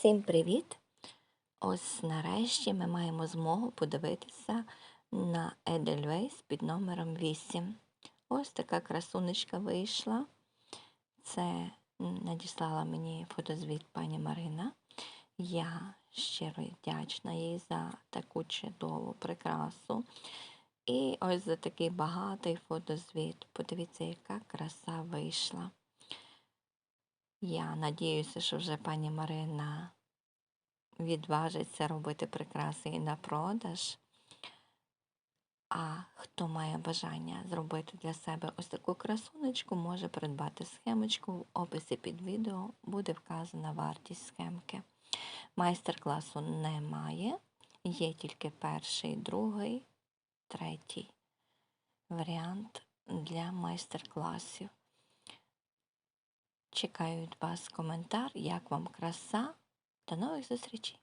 Всім привіт! Ось нарешті ми маємо змогу подивитися на Edelweiss під номером 8. Ось така красунечка вийшла. Це надіслала мені фотозвіт пані Марина. Я щиро вдячна їй за таку чудову прикрасу. І ось за такий багатий фотозвіт. Подивіться, яка краса вийшла. Я надіюся, що вже пані Марина відважиться робити прикраси і на продаж. А хто має бажання зробити для себе ось таку красунечку, може придбати схемочку. В описі під відео буде вказана вартість схемки. Майстер-класу немає, є тільки перший, другий, третій варіант для майстер-класів. Чекаю від вас коментар, як вам краса. До нових зустрічей!